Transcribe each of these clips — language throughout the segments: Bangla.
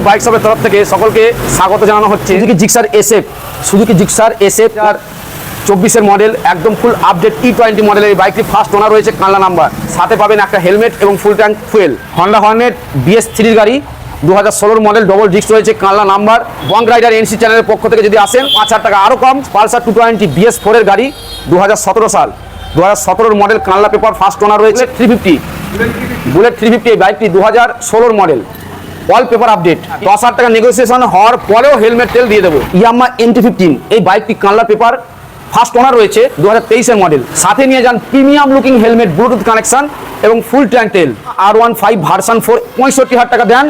রুহুল বাইক শপের তরফ থেকে সকলকে স্বাগত জানানো হচ্ছে। Suzuki Gixxer SF? Suzuki Gixxer SF আর চব্বিশের মডেল একদম ফুল আপডেট ই টোয়েন্টি মডেলের এই বাইকটি ফার্স্ট ওনার রয়েছে কানলা নাম্বার। সাথে পাবেন একটা হেলমেট এবং full tank fuel Honda Hornet BS থ্রির গাড়ি দু হাজার ষোলোর মডেল ডবল ডিস্ক রয়েছে কানলা নাম্বার। বং রাইডার এনসি চ্যানেলের পক্ষ থেকে যদি আসেন, পাঁচ হাজার টাকা আরও কম। পালসার টু টোয়েন্টি বিএস ফোরের গাড়ি দু হাজার সতেরো সাল। দু হাজার সতেরোর মডেল কানলা পেপার ফার্স্ট ওনার রয়েছে three fifty Bullet three fifty এই বাইকটি দু হাজার ষোলোর মডেল অল পেপার আপডেট দশ হাজার টাকা নেগোসিয়েশন হওয়ার পরেও হেলমেট তেল দিয়ে দেবো। ইয়ামা এনটি ফিফটিন এই বাইকটি কানলা পেপার ফার্স্ট ওনার রয়েছে দু হাজার তেইশের মডেল সাথে নিয়ে যান premium looking helmet Bluetooth connection এবং ফুল ট্যাঙ্ক তেল। R one five version four পঁয়ষট্টি হাজার টাকা দেন।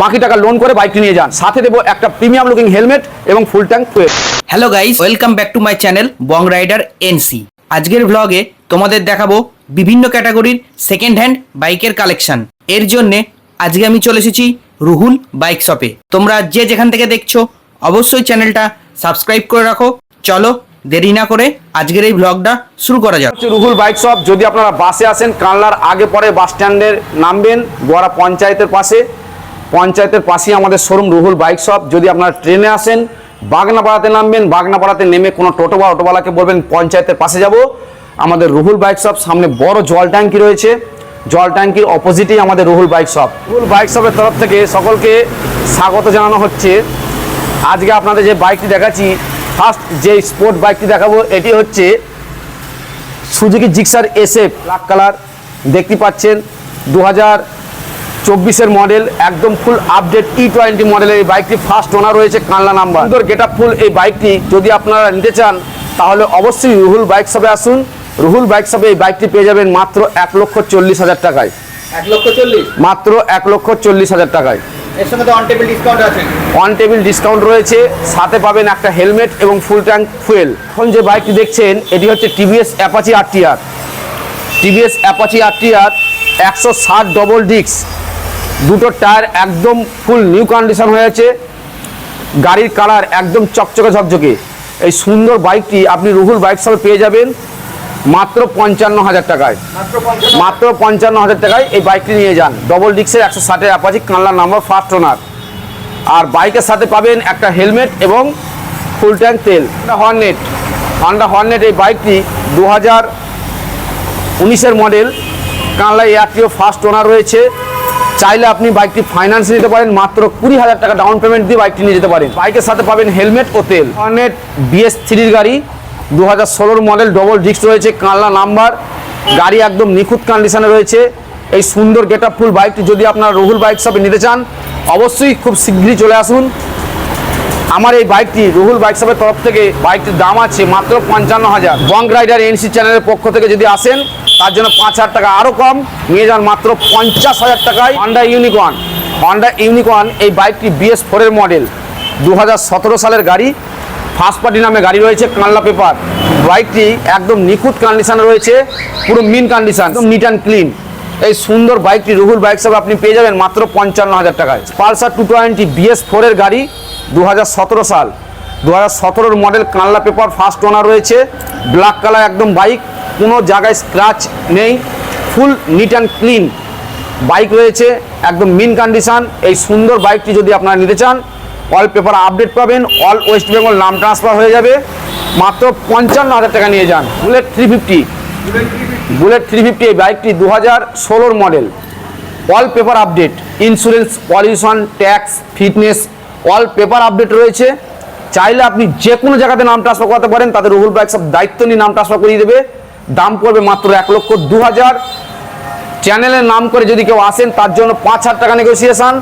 বাকি টাকা লোন করে বাইকটি নিয়ে যান। সাথে দেবো একটা প্রিমিয়াম লুকিং হেলমেট এবং ফুল ট্যাঙ্ক তেল। Hello guys welcome back to my channel Bong rider NC আজকের ব্লগে তোমাদের দেখাবো বিভিন্ন ক্যাটাগরির সেকেন্ড হ্যান্ড বাইকের কালেকশন এর জন্যে আজকে আমি চলে এসেছি রুহুল বাইক শপে। তোমরা যে যেখান থেকে দেখছ, অবশ্যই চ্যানেলটা সাবস্ক্রাইব করে রাখো। চলো, দেরি না করে আজকের এই ব্লগটা শুরু করা যাক। Ruhul bike shop. যদি আপনারা বাসে আসেন কানলার আগে পরে বাস স্ট্যান্ডের নামবেন গোয়ারা পঞ্চায়েতের পাশে। পঞ্চায়েতের পাশেই আমাদের শোরুম রুহুল বাইক শপ। যদি আপনারা ট্রেনে আসেন, বাগনাপাড়াতে নামবেন, বাগনাপাড়াতে নেমে কোনো টোটো বা অটোওয়ালাকে বলবেন, পঞ্চায়েতের পাশে যাব। আমাদের রুহুল বাইক শপ, সামনে বড় জল ট্যাঙ্কি রয়েছে। জল ট্যাঙ্কির অপোজিটেই আমাদের Ruhul bike shop Ruhul bike শপের তরফ থেকে সকলকে স্বাগত জানানো হচ্ছে। আজকে আপনাদের যে বাইকটি দেখাচ্ছি ফার্স্ট যে স্পোর্ট বাইকটি দেখাবো, এটি হচ্ছে Suzuki Gixxer SF black colour দেখতে পাচ্ছেন দু হাজার চব্বিশের মডেল একদম ফুল আপডেট ই টোয়েন্টি মডেলের এই বাইকটি ফার্স্ট ওনার রয়েছে কানলা নাম্বার। সুন্দর গেট ফুল এই বাইকটি যদি আপনারা নিতে চান, তাহলে অবশ্যই রুহুল বাইক শপে আসুন। রুহুল বাইক শপে এই বাইকটি পেয়ে যাবেন মাত্র এক লক্ষ চল্লিশ হাজার টাকায়। এক লক্ষ চল্লিশ? মাত্র এক লক্ষ চল্লিশ হাজার টাকায়। এর সঙ্গে তো অন টেবিল ডিসকাউন্ট আছে। অন টেবিল ডিসকাউন্ট রয়েছে সাথে পাবেন একটা হেলমেট এবং ফুল ট্যাঙ্ক ফুয়েল এখন যে বাইকটি দেখছেন এটি হচ্ছে TVS Apache RTR TVS Apache RTR একশো ষাট ডবল ডিস্ক দুটো টায়ার একদম ফুল নিউ কন্ডিশন হয়েছে গাড়ির কালার একদম চকচকে ঝকঝকে। এই সুন্দর বাইকটি আপনি রুহুল বাইক সবে পেয়ে যাবেন। মাত্র পঞ্চান্ন হাজার টাকায়। মাত্র পঞ্চান্ন। হাজার টাকায় এই বাইকটি নিয়ে যান। ডবল ডিক্সের একশো ষাটের অ্যাপাচি কানলা নাম্বার ফার্স্ট ওনার আর বাইকের সাথে পাবেন একটা হেলমেট এবং ফুল ট্যাঙ্ক তেল। হর্নেট হন্ডা হর্নেট এই বাইকটি দু হাজার উনিশের মডেল কানলা এয়ারটিও ফার্স্ট ওনার রয়েছে। চাইলে আপনি বাইকটি ফাইন্যান্স নিতে পারেন। মাত্র কুড়ি হাজার টাকা ডাউন পেমেন্ট দিয়ে বাইকটি নিয়ে যেতে পারেন। বাইকের সাথে পাবেন হেলমেট ও তেল। হর্নেট বিএস থ্রির গাড়ি। দু হাজার মডেল ডবল ডিস্ক রয়েছে, কানলা নাম্বার। গাড়ি একদম নিখুঁত কন্ডিশনে রয়েছে। এই সুন্দর গেট আপ ফুল বাইকটি যদি আপনারা রুহুল বাইক শপে নিতে চান, অবশ্যই খুব শীঘ্রই চলে আসুন। আমার এই বাইকটি রুহুল বাইক শপের তরফ থেকে বাইকটির দাম আছে মাত্র পঞ্চান্ন হাজার। বং রাইডার এনসি চ্যানেলের পক্ষ থেকে যদি আসেন, তার জন্য পাঁচ হাজার টাকা আরও কম, নিয়ে যান মাত্র পঞ্চাশ হাজার টাকায় হন্ডা ইউনিকর্ন হন্ডা ইউনিকর্ন এই বাইকটি বিএস ফোরের মডেল দু হাজার সতেরো সালের গাড়ি। ফার্স্ট পার্টি নামে গাড়ি রয়েছে, কানলা পেপার। বাইকটি একদম নিখুঁত কন্ডিশনে রয়েছে, পুরো মিন কন্ডিশন একদম নিট অ্যান্ড ক্লিন এই সুন্দর বাইকটি রুহুল বাইক সব আপনি পেয়ে যাবেন মাত্র পঞ্চান্ন হাজার টাকায়। পালসার টু টোয়েন্টি বিএস ফোরের গাড়ি দু সাল। দু হাজার মডেল কানলা পেপার ফার্স্ট ওনার রয়েছে। ব্ল্যাক কালার একদম বাইক, কোনো জায়গায় স্ক্র্যাচ নেই full neat and clean bike রয়েছে, একদম মিন কন্ডিশান এই সুন্দর বাইকটি যদি আপনারা নিতে চান অল পেপার আপডেট পাবেন অল ওয়েস্ট বেঙ্গল নাম ট্রান্সফার হয়ে যাবে। মাত্র পঞ্চান্ন হাজার টাকা নিয়ে যান। Bullet three fifty Bullet three fifty এই বাইকটি দু হাজার ষোলোর model all paper update insurance pollution tax fitness all paper update রয়েছে। চাইলে আপনি যে কোনো জায়গাতে নাম ট্রান্সফার করাতে পারেন তাদের রুহুল বাইক সব দায়িত্ব নিয়ে নাম ট্রান্সফার করিয়ে দেবে। দাম পড়বে মাত্র এক লক্ষ দু হাজার চ্যানেলের নাম করে যদি কেউ আসেন, তার জন্য পাঁচ হাজার টাকা নেগোসিয়েশন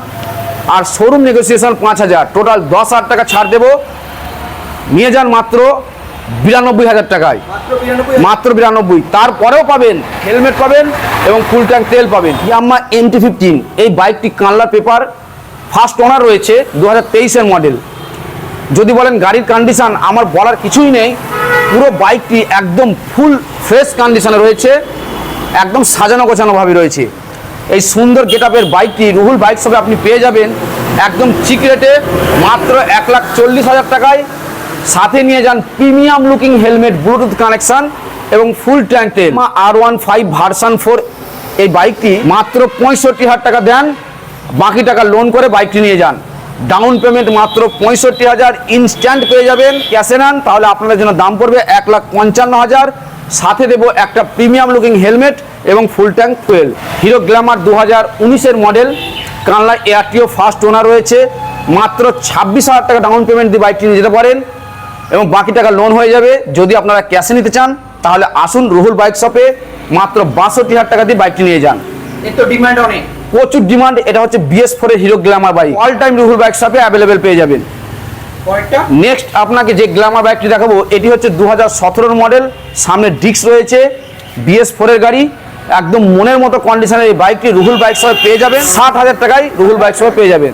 আর শোরুম নেগোসিয়েশন পাঁচ হাজার। টোটাল দশ হাজার টাকা ছাড় দেবো। নিয়ে যান মাত্র বিরানব্বই হাজার টাকায়। মাত্র বিরানব্বই তারপরেও পাবেন হেলমেট পাবেন এবং ফুল ট্যাঙ্ক তেল পাবেন। ইয়াম্মা এনটি ফিফটিন এই বাইকটি কানলা পেপার ফার্স্ট ওনার রয়েছে দু হাজার তেইশের মডেল যদি বলেন গাড়ির কন্ডিশান আমার বলার কিছুই নেই। পুরো বাইকটি একদম ফুল ফ্রেশ কন্ডিশনে রয়েছে। একদম সাজানো গোছানোভাবে রয়েছে। এই সুন্দর গেট আপের বাইকটি, রুহুল বাইক সবে আপনি পেয়ে যাবেন একদম চিক রেটে মাত্র এক লাখ চল্লিশ হাজার টাকায়। সাথে নিয়ে যান premium looking helmet, bluetooth connection এবং ফুল ট্যাঙ্ক তেল। আর ওয়ান ফাইভ ভার্সান ফোর, এই বাইকটি মাত্র পঁয়ষট্টি হাজার টাকা দেন। বাকি টাকা লোন করে বাইকটি নিয়ে যান। ডাউন পেমেন্ট মাত্র পঁয়ষট্টি হাজার ইনস্ট্যান্ট পেয়ে যাবেন ক্যাশে নেন। তাহলে আপনাদের জন্য দাম পড়বে এক লাখ পঞ্চান্ন হাজার। সাথে দেবো একটা প্রিমিয়াম লুকিং হেলমেট এবং full tank fuel. Hero Glamour দু হাজার উনিশের মডেল কানলা এয়ারটিও ফার্স্ট ওনার রয়েছে। মাত্র ছাব্বিশ হাজার টাকা ডাউন পেমেন্ট দিয়ে বাইকটি নিয়ে যেতে পারেন এবং বাকি টাকা লোন হয়ে যাবে। যদি আপনারা ক্যাশে নিতে চান তাহলে আসুন রুহুল বাইক শপে মাত্র বাষট্টি হাজার টাকা দিয়ে বাইকটি নিয়ে যান। তো ডিমান্ড অনেক। প্রচুর ডিমান্ড এটা হচ্ছে বিএস ফোরের Hero Glamour bike all time Ruhul bike শপে অ্যাভেলেবেল পেয়ে যাবেন। নেক্সট আপনাকে যে গ্ল্যামার বাইকটি দেখাবো এটি হচ্ছে দু হাজার মডেল সামনে ডিস্ক রয়েছে বিএস ফোরের গাড়ি। একদম মনের মতো কন্ডিশনের এই বাইকটি রুহুল বাইক সহ পেয়ে যাবেন। ষাট হাজার টাকায় রুহুল বাইক সহ পেয়ে যাবেন।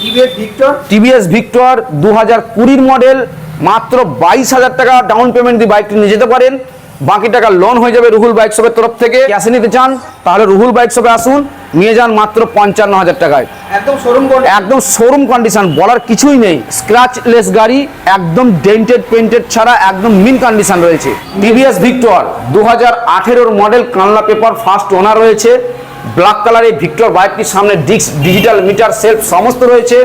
টিভিএস ভিক্টর টিভিএস ভিক্টর দু হাজার কুড়ির মডেল মাত্র বাইশ হাজার টাকা ডাউন পেমেন্ট দিয়ে বাইকটি নিয়ে যেতে পারেন। বাকি টাকা লোন হয়ে যাবে রুহুল বাইক শপের তরফ থেকে। ক্যাশে নিতে চান? তাহলে রুহুল বাইক শপে আসুন নিয়ে যান মাত্র পঞ্চান্ন হাজার টাকায়। একদম শোরুম একদম শোরুম কন্ডিশন বলার কিছুই নেই। স্ক্র্যাচলেস গাড়ি একদম ডেন্টেড পেন্টেড ছাড়া একদম মিন কন্ডিশন রয়েছে। টিভিএস ভিক্টর দু হাজার আঠেরোর মডেল কানলা পেপার ফার্স্ট ওনার রয়েছে। ব্ল্যাক কালারের ভিক্টর বাইকটির সামনে ডিস্ক ডিজিটাল মিটার সেলফ সমস্ত রয়েছে।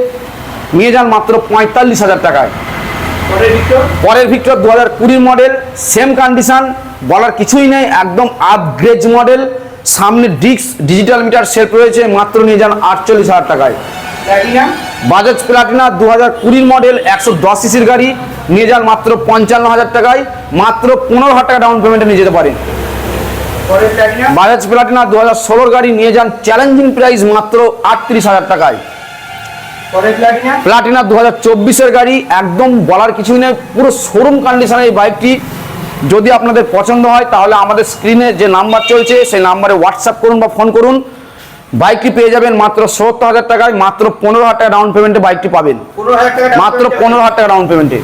নিয়ে যান মাত্র পঁয়তাল্লিশ হাজার টাকায়। পরের ভিক্টর দু হাজার কুড়ির মডেল সেম কন্ডিশন বলার কিছুই নেই একদম আপগ্রেড মডেল সামনে ডিস্ক ডিজিটাল মিটার সেলফ রয়েছে মাত্র নিয়ে যান আটচল্লিশ হাজার টাকায়। বাজাজ প্লাটিনা দু হাজার কুড়ির মডেল একশো দশ সিসির গাড়ি নিয়ে যান মাত্র পঞ্চান্ন হাজার টাকায় মাত্র পনেরো হাজার টাকা ডাউন পেমেন্টে নিয়ে যেতে পারেন। বাজাজ প্লাটিনা দু হাজার ষোলোর গাড়ি নিয়ে যান চ্যালেঞ্জিং প্রাইস মাত্র আটত্রিশ হাজার টাকায়। প্লাটিনা? দু হাজার চব্বিশের গাড়ি একদম বলার কিছুই নেই পুরো শোরুম কন্ডিশনের এই বাইকটি। যদি আপনাদের পছন্দ হয় তাহলে আমাদের স্ক্রিনে যে নাম্বার চলছে সেই নাম্বারে হোয়াটসঅ্যাপ করুন বা ফোন করুন। বাইকটি পেয়ে যাবেন মাত্র সত্তর হাজার টাকায় মাত্র পনেরো হাজার টাকা ডাউন পেমেন্টে বাইকটি পাবেন। মাত্র পনেরো হাজার টাকা ডাউন পেমেন্টে